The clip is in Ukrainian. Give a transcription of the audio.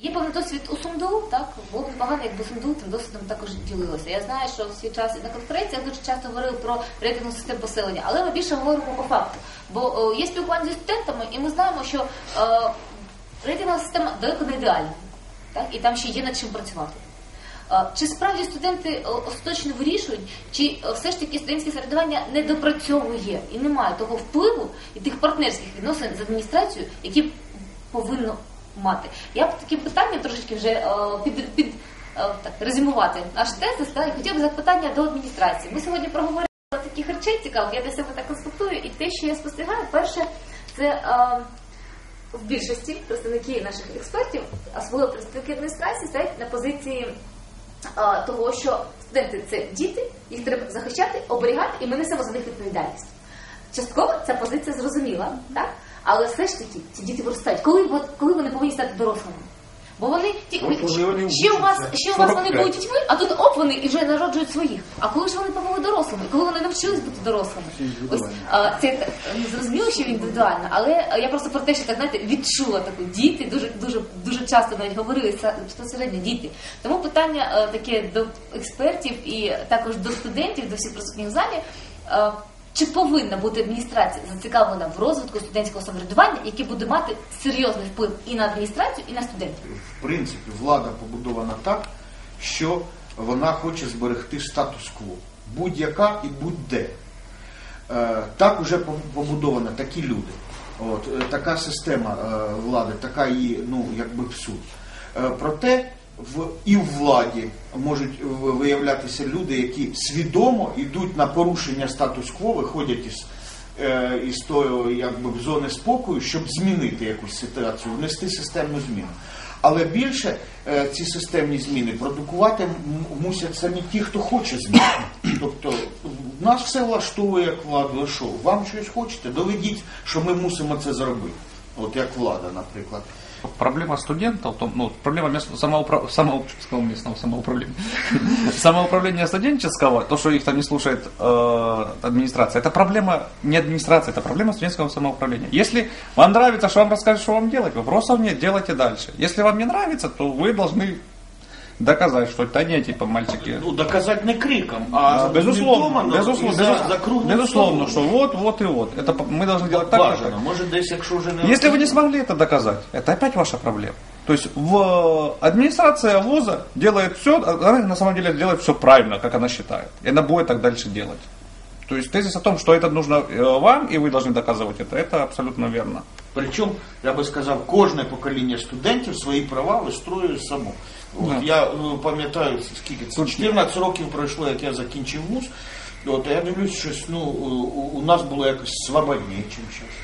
Є певний досвід у СумДУ, так було непогано, якби СумДУ цим досвідом також ділилося. Я знаю, що в свій час на конференціях дуже часто говорили про рейтинг систем поселення, але ми більше говоримо по факту. Бо е, є спілкування зі студентами, і ми знаємо, що е, рейтингова система далеко не ідеальна, так і там ще є над чим працювати. Е, Чи справді студенти е, остаточно вирішують, чи все ж таки студентське середування не допрацьовує і не має того впливу і тих партнерських відносин з адміністрацією, які повинно мати? Я б таким питанням трошечки вже е, під, під е, так резюмувати наш тезис, та, і хотів би запитання до адміністрації. Ми сьогодні проговорили таких речей цікавих, я для себе так констатую, і те, що я спостерігаю, перше, це. е, в більшості представники наших експертів, особливо представники адміністрації, стоять на позиції а, того, що студенти це діти, їх треба захищати, оберігати, і ми несемо за них відповідальність. Частково ця позиція зрозуміла, так? Але все ж таки ці діти виростають. Коли, коли вони повинні стати дорослими? Бо вони ті, От ще у вас ще у вас вони 45. будуть дітьми, а тут оп вони і вже народжують своїх. А коли ж вони побули дорослими? Коли вони навчились бути дорослими? Ось а, це не зрозуміло, що індивідуально, але я просто про те, що так знаєте, відчула таку діти, дуже дуже дуже часто навіть говорили безпосередньо діти. Тому питання е, таке до експертів і також до студентів, до всіх присутніх в залі. Чи повинна бути адміністрація зацікавлена в розвитку студентського самоврядування, яке буде мати серйозний вплив і на адміністрацію, і на студентів? В принципі, влада побудована так, що вона хоче зберегти статус-кво. Будь-яка і будь-де. Е, Так уже побудовано такі люди. От, е, така система е, влади, така її, ну, якби всюди. Е, Проте в, і в владі можуть виявлятися люди, які свідомо йдуть на порушення статус-кво, виходять із, е, із тої якби, зони спокою, щоб змінити якусь ситуацію, внести системну зміну. Але більше е, ці системні зміни продукувати мусять самі ті, хто хоче зміни. Тобто в нас все влаштовує як владу. А що? Вам щось хочете? Доведіть, що ми мусимо це зробити. От як влада, наприклад. Проблема студентов, то, ну, проблема мест, самоупра... само... сказал местного самоуправления. самоуправления студенческого, то, что их там не слушает э, администрация, это проблема не администрации, это проблема студенческого самоуправления. Если вам нравится, что вам расскажут, что вам делать, вопросов нет, делайте дальше. Если вам не нравится, то вы должны доказать, что да не, типа, мальчики. Ну, доказати не криком, а Безусловно, безусловно, за, безусловно, за круглим безусловно, что вот, вот и вот. Это мы должны делать так, так, так. Бажано. Може десь, якщо вже не Если вы не смогли это доказать, это опять ваша проблема. То есть в администрация ВУЗа делает все, она на самом деле делает все правильно, как она считает. И она будет так дальше делать. То есть тезис о том, что это нужно э, вам, и вы должны доказывать это, это абсолютно верно. Причому, я би сказав, кожне покоління студентів свої права вистроює само. От, Да. Я ну, пам'ятаю, скільки це 14 років пройшло, як я закінчив вуз. От, я дивлюсь, щось ну, у, у нас було якось свободніше, ніж зараз.